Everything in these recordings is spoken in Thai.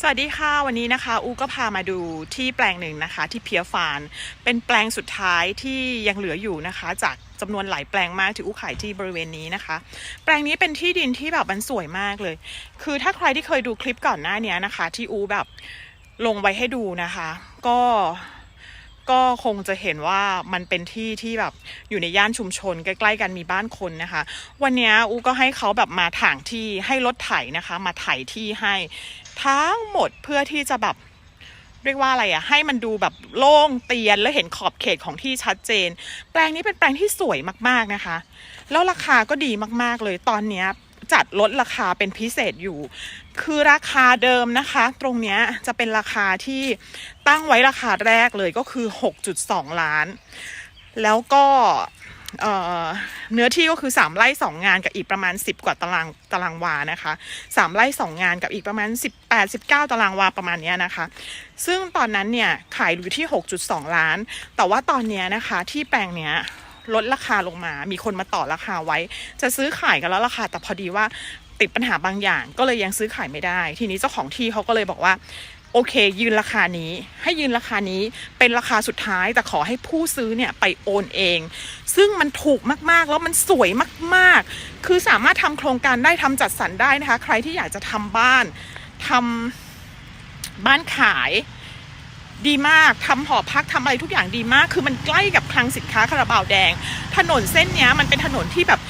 สวัสดีค่ะ วันนี้นะคะ อูก็พามาดูที่แปลงหนึ่งนะคะ ที่เพียฟาน เป็นแปลงสุดท้ายที่ยังเหลืออยู่นะคะ จากจำนวนหลายแปลงมากที่อูขายที่บริเวณนี้นะคะ แปลงนี้เป็นที่ดินที่แบบมันสวยมากเลย คือถ้าใครที่เคยดูคลิปก่อนหน้านี้นะคะ ที่อูแบบลงไว้ให้ดูนะคะ ก็ ก็คงจะเห็นว่ามันเป็นที่ที่แบบอยู่ในย่านชุมชนใกล้ๆกันมีบ้านคนนะคะ วันนี้อูก็ให้เขาแบบมาถางที่ให้รถไถนะคะ มาไถที่ให้ทั้งหมดเพื่อที่จะแบบเรียกว่าอะไรอะให้มันดูแบบโล่งเตียนแล้วเห็นขอบเขตของที่ชัดเจน แปลงนี้เป็นแปลงที่สวยมากๆนะคะ แล้วราคาก็ดีมากๆเลยตอนนี้ จัดลดราคาเป็นพิเศษอยู่ คือราคาเดิมนะคะ ตรงนี้จะเป็นราคาที่ตั้งไว้ราคาแรกเลยก็คือ 6.2 ล้าน แล้วก็เอ่อเนื้อที่ก็คือ 3ไร่2งานกับอีกประมาณ 10 กว่าตารางตารางวานะคะ 3ไร่2งานกับอีกประมาณ 18 19 ตารางวาประมาณเนี้ยนะคะ ซึ่งตอนนั้นเนี่ยขายอยู่ที่ 6.2 ล้าน แต่ว่าตอนนี้นะคะที่แปลงเนี้ย ลดราคาลงมา มีคนมาต่อราคาไว้ จะซื้อขายกันแล้วราคาแต่พอดีว่าติดปัญหาบางอย่าง ก็เลยยังซื้อขายไม่ได้ ทีนี้เจ้าของที่เขาก็เลยบอกว่าโอเค ยืนราคานี้ให้ยืนราคานี้เป็นราคาสุดท้าย แต่ขอให้ผู้ซื้อเนี่ยไปโอนเอง ซึ่งมันถูกมากๆ แล้วมันสวยมากๆ คือสามารถทำโครงการได้ทำจัดสรรได้นะคะ ใครที่อยากจะทำบ้านทำบ้านขาย ดีมากทำหอพักทำอะไรทุกอย่างดีมาก คือมันใกล้กับคลังสินค้าคาราบาวแดง ถนนเส้นนี้มันเป็นถนนที่แบบ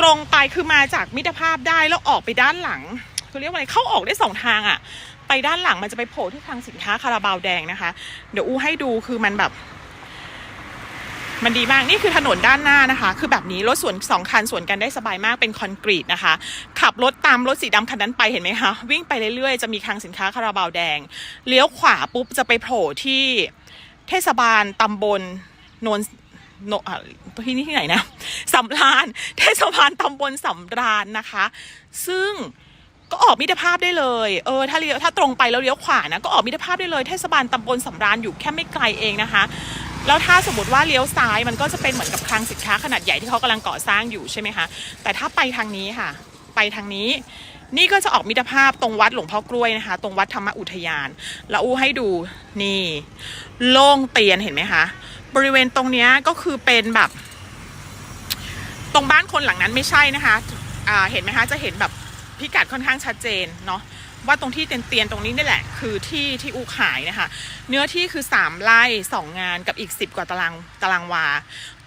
ตรงไปคือมาจากมิตรภาพได้แล้วออกไปด้านหลังคือเรียกว่าอะไรเข้าออกได้สองทางอะ่ะ ไปด้านหลังมันจะไปโผล่ที่คลังสินค้าคาราบาวแดงนะคะ เดี๋ยวอู้ให้ดูคือมันแบบ มันดีมากนี่คือถนนด้านหน้านะคะ คือแบบนี้รถสวนสองคันสวนกันได้สบายมากเป็นคอนกรีตนะคะ ขับรถตามรถสีดำคันนั้นไปเห็นไหมคะ วิ่งไปเรื่อยๆ จะมีคลังสินค้าคาราบาวแดง เลี้ยวขวาปุ๊บจะไปโผล่ที่เทศบาลตำบลโนนโนอะที่นี่ที่ไหนนะสำราญเทศบาลตำบลสำราญนะคะ ซึ่งก็ออกมิตรภาพได้เลย เออ ถ้าเลี้ยวถ้าตรงไปแล้วเลี้ยวขวานะ ก็ออกมิตรภาพได้เลย เทศบาลตำบลสำราญอยู่แค่ไม่ไกลเองนะคะ แล้วถ้าสมมติว่าเลี้ยวซ้ายมันก็จะเป็นเหมือนกับคลังสินค้าขนาดใหญ่ที่เขากำลังก่อสร้างอยู่ใช่ไหมคะ แต่ถ้าไปทางนี้ค่ะ ไปทางนี้นี่ก็จะออกมิตรภาพตรงวัดหลวงพ่อกล้วยนะคะ ตรงวัดธรรมอุทยาน แล้วอู้ให้ดูนี่โล่งเตียนเห็นไหมคะ บริเวณตรงนี้ก็คือเป็นแบบ ตรงบ้านคนหลังนั้นไม่ใช่นะคะ อ่าเห็นไหมคะจะเห็นแบบพิกัดค่อนข้างชัดเจนเนาะ ว่าตรงที่เตียนๆตรงนี้นี่แหละ คือที่ที่อูขายนะคะ เนื้อที่คือ 3 ไร่ 2 งานกับอีก 10 กว่าตารางตารางวา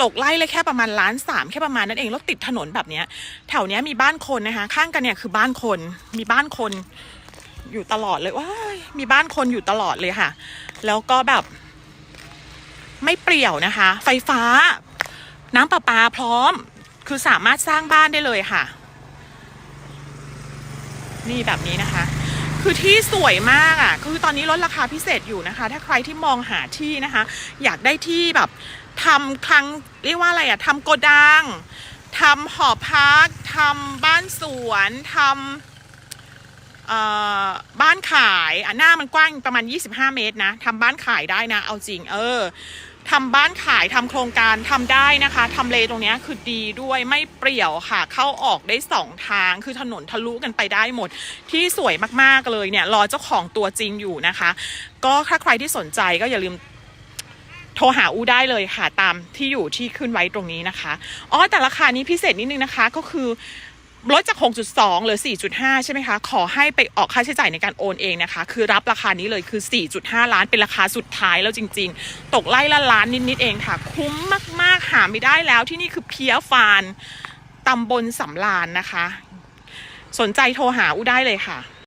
ตกไร่เลยแค่ประมาณล้านสามแค่ประมาณนั้นเองแล้วติดถนนแบบเนี้ย แถวเนี้ยมีบ้านคนนะคะ ข้างกันเนี่ยคือบ้านคนมีบ้านคนอยู่ตลอดเลยว้ายมีบ้านคนอยู่ตลอดเลยค่ะ แล้วก็แบบไม่เปรี่ยวนะคะ ไฟฟ้า น้ำประปาพร้อม คือสามารถสร้างบ้านได้เลยค่ะ นี่แบบนี้นะคะ คือที่สวยมากอะคือตอนนี้ลดราคาพิเศษอยู่นะคะ ถ้าใครที่มองหาที่นะคะ อยากได้ที่แบบทำคลังเรียกว่าอะไรอะทำโกดังทำหอพักทำบ้านสวนทำ บ้านขายอะหน้ามันกว้างประมาณ 25 เมตรนะทำบ้านขายได้นะ เอาจริง เออทำบ้านขายทำโครงการทำได้นะคะทำเลตรงนี้คือดีด้วยไม่เปรี่ยวค่ะ เข้าออกได้สองทางคือถนนทะลุกันไปได้หมด ที่สวยมากๆเลยเนี่ย รอเจ้าของตัวจริงอยู่นะคะ ก็ถ้าใครที่สนใจก็อย่าลืมโทรหาอูได้เลยค่ะตามที่อยู่ที่ขึ้นไว้ตรงนี้นะคะ อ๋อแต่ราคานี้พิเศษนิดนึงนะคะก็คือ ลดจาก 6.2 หรือ 4.5 ใช่ไหมคะ ขอให้ไปออกค่าใช้จ่ายในการโอนเองนะคะ คือรับราคานี้เลยคือ 4.5 ล้านเป็นราคาสุดท้ายแล้วจริง ๆ ตกไล่ละล้านนิด ๆ เองค่ะ คุ้มมาก ๆ หาไม่ได้แล้วที่นี่คือเพียฟานตำบลสำรานนะคะ สนใจโทรหาอู้ได้เลยค่ะ